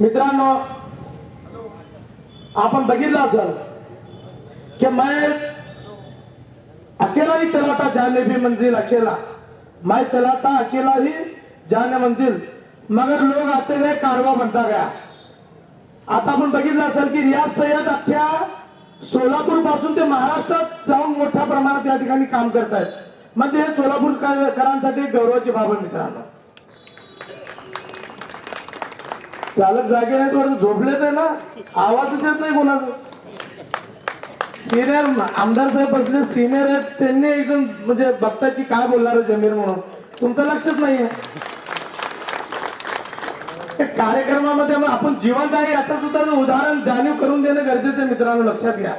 मित्रांनो आपण बघितलं असेल कि मैं अकेला ही चलाता जाने भी मंजिल अकेला. मैं चलाता अकेला ही जाने मंजिल. मगर लोग आते गए कारवा बनता गया. आता आपण बघितलं असेल की रियाज सय्यद अख्ख्या सोलापूरपासून ते महाराष्ट्रात जाऊन मोठ्या प्रमाणात या ठिकाणी काम करतायत. म्हणजे हे सोलापूरकरांसाठी गौरवाची बाब आहे मित्रांनो. चालक जागे आहेत थोडं झोपले ते ना? आवाजच येत नाही कोणाचा. सिनियर आमदार साहेब बसले सिनियर आहेत. त्यांनी एकदम म्हणजे बघतात की काय बोलणार जमीर म्हणून. तुमचं लक्षच नाहीये. कार्यक्रमामध्ये मग आपण जिवंत आहे याचं सुद्धा उदाहरण जाणीव करून देणं गरजेचं आहे मित्रांनो लक्षात घ्या.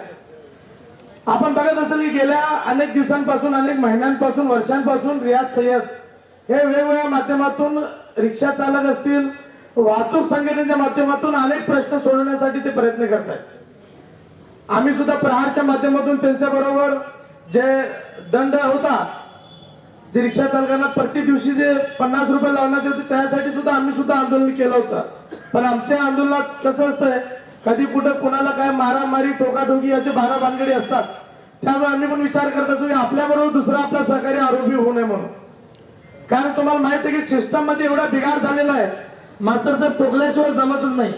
आपण बघत असेल की गेल्या अनेक दिवसांपासून अनेक महिन्यांपासून वर्षांपासून रियाज सय्यद हे वेगवेगळ्या माध्यमातून रिक्षा चालक असतील वाहतूक संघटनेच्या माध्यमातून अनेक प्रश्न सोडवण्यासाठी ते प्रयत्न करतात आम्ही सुद्धा प्रहारच्या माध्यमातून त्यांच्या बरोबर जे दंड होता जे रिक्षा चालकांना प्रति दिवशी जे पन्नास रुपये लावण्यात येते त्यासाठी सुद्धा आम्ही सुद्धा आंदोलन केलं होतं. पण आमच्या आंदोलनात कसं असतंय कधी कुठं कोणाला काय मारामारी टोकाटोकी याचे बारा भानगडी असतात. त्यामुळे आम्ही पण विचार करत असतो की आपल्याबरोबर दुसरा आपला सहकारी आरोपी होऊ नये म्हणून. कारण तुम्हाला माहिती आहे की सिस्टममध्ये एवढा बिघाड झालेला आहे मास्टर साहेब ठोकल्याशिवाय जमतच नाही.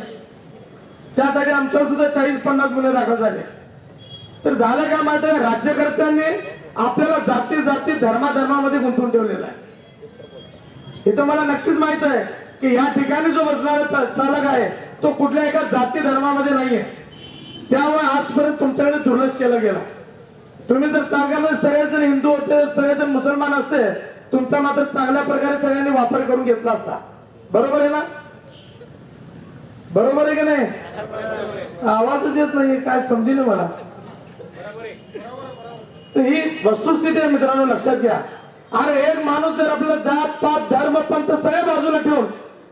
त्यासाठी आमच्यावर सुद्धा चाळीस पन्नास गुन्हे दाखल झाले. तर झालं काय माहिती आहे राज्यकर्त्यांनी आपल्याला जाती जाती धर्माधर्मामध्ये गुंतवून ठेवलेला आहे. इथं मला नक्कीच माहीत आहे की या ठिकाणी जो बसणारा चालक आहे तो कुठल्या एका जाती धर्मामध्ये नाहीये. त्यामुळे आजपर्यंत तुमच्याकडे दुर्लक्ष केला गेला. तुम्ही जर चालकामध्ये सगळेजण हिंदू होते सगळेजण मुसलमान असते तुमचा मात्र चांगल्या प्रकारे सगळ्यांनी वापर करून घेतला असता. बरोबर आहे ना? बरोबर आहे की नाही? आवाजच येत नाही काय समजेल मला? ही वस्तुस्थिती आहे मित्रांनो लक्षात घ्या. अरे एक माणूस जर आपलं जात पात धर्म पंत सगळे बाजूला ठेवून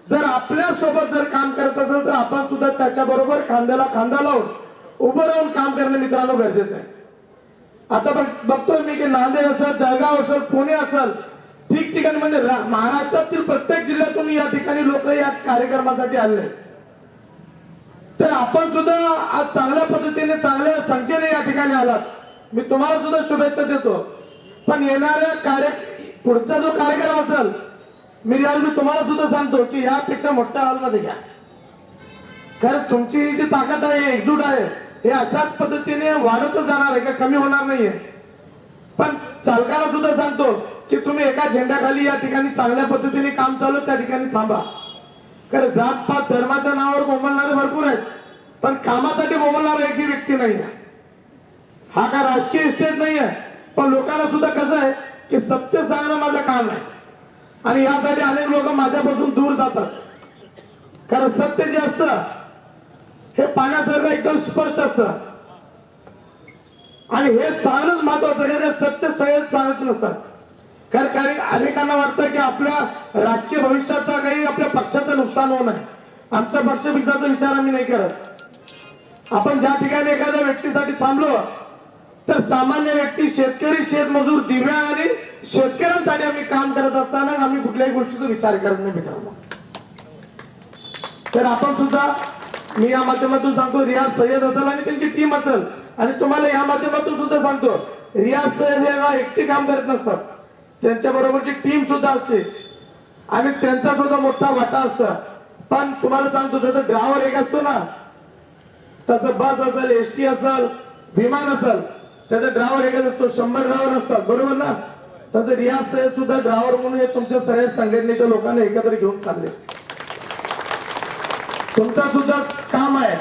जर आपल्यासोबत जर काम करत असेल तर आपण सुद्धा त्याच्या बरोबर खांद्याला खांदा लावून उभं राहून काम करणं मित्रांनो गरजेचं आहे. आता बघ- बघतोय मी की नांदेड असेल जळगाव असेल पुणे असेल ठिकठिकाणी म्हणजे महाराष्ट्रातील प्रत्येक जिल्ह्यातून या ठिकाणी लोक या कार्यक्रमासाठी आले तर आपण सुद्धा आज चांगल्या पद्धतीने चांगल्या संख्येने या ठिकाणी आलात. मी तुम्हाला सुद्धा शुभेच्छा देतो. पण येणाऱ्या कार्य पुढचा जो कार्यक्रम असेल मी आज मी तुम्हाला सुद्धा सांगतो की यापेक्षा मोठ्या हॉलमध्ये घ्या. कारण तुमची जी ताकद आहे एकजूट आहे हे अशाच पद्धतीने वाढतच जाणार आहे का कमी होणार नाहीये. पण चालकाला सुद्धा सांगतो की तुम्ही एका झेंड्याखाली या ठिकाणी चांगल्या पद्धतीने काम चालू त्या ठिकाणी थांबा. कारण जात पात धर्माच्या नावावर बोंबलणारे भरपूर आहेत पण कामासाठी बोंबलणारा एकही व्यक्ती नाही आहे. हा का राजकीय स्टेट नाही आहे पण लोकांना सुद्धा कसं आहे की सत्य सांगणं माझं काम आहे आणि यासाठी अनेक लोक माझ्यापासून दूर जातात. कारण सत्य जे असतं हे पाण्यासारखं एकदम स्पष्ट असतं. आणि हे सांगणंच महत्वाचं आहे, कारण सत्य सगळेच सांगत नसतात. कारण काही अनेकांना वाटतं की आपल्या राजकीय भविष्याचा काही आपल्या पक्षाचं नुकसान होऊ नये. आमच्या पक्षपिक्षाचा विचार आम्ही नाही करत. आपण ज्या ठिकाणी एखाद्या व्यक्तीसाठी थांबलो तर सामान्य व्यक्ती शेतकरी शेतमजूर दिव्या आणि शेतकऱ्यांसाठी आम्ही काम करत असताना आम्ही कुठल्याही गोष्टीचा विचार करत नाही मित्रांनो. तर आपण सुद्धा मी या माध्यमातून सांगतो रियाज सय्यद असेल आणि त्यांची टीम असेल. आणि तुम्हाला या माध्यमातून सुद्धा सांगतो रियाज सय्यद हे एकटे काम करत नसतात. त्यांच्या बरोबरची टीम सुद्धा असते. आणि त्यांचा सुद्धा मोठा वाटा असतं. पण तुम्हाला सांगतो जसं ड्रायव्हर एक असतो ना तसं बस असेल एसटी असेल विमान असेल त्याचा ड्रायव्हर एकच असतो शंभर ड्रायव्हर असतात बरोबर ना? तसं रियाज सय्यद सुद्धा ड्रायव्हर म्हणून हे तुमच्या सगळ्या संघटनेच्या लोकांना एकत्र घेऊन चालले. तुमचा सुद्धा काम आहे.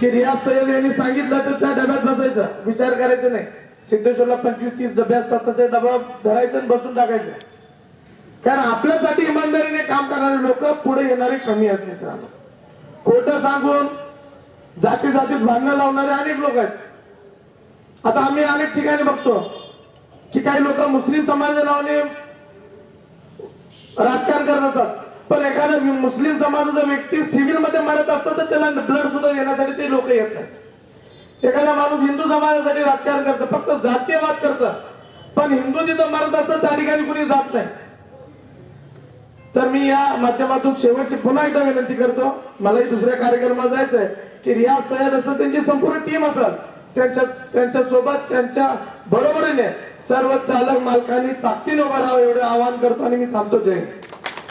की रियाज सय्यद यांनी सांगितलं तर त्या डब्यात बसायचं विचार करायचा नाही. सिद्धेश्वरला पंचवीस तीस डबे असतात तर ते डबा धरायचं आणि बसून टाकायचं. कारण आपल्यासाठी इमानदारीने काम करणारे लोक पुढे येणारे कमी आहेत मित्रांनो. खोटं सांगून जाती जातीत भांडणं लावणारे अनेक लोक आहेत. आता आम्ही अनेक ठिकाणी बघतो की काही लोक मुस्लिम समाजाच्या नावाने राजकारण करत असतात. पण एखादा मुस्लिम समाजाचा व्यक्ती सिव्हिलमध्ये मारत असतो तर त्याला ब्लड सुद्धा देण्यासाठी ते लोक येत नाहीत. एखादा माणूस हिंदू समाजासाठी राजकारण करतं फक्त जातीयवाद करतं. पण हिंदू जिथं मरत असतं त्या ठिकाणी कुणी जात नाही. तर मी या माध्यमातून शेवटची पुन्हा एकदा विनंती करतो मलाही दुसऱ्या कार्यक्रमात जायचंय की रियाज सय्यद असं त्यांची संपूर्ण टीम असेल त्यांच्या त्यांच्यासोबत त्यांच्या बरोबरीने सर्व चालक मालकांनी ताकदीने उभं राहावं एवढं आवाहन करतो आणि मी थांबतो. जय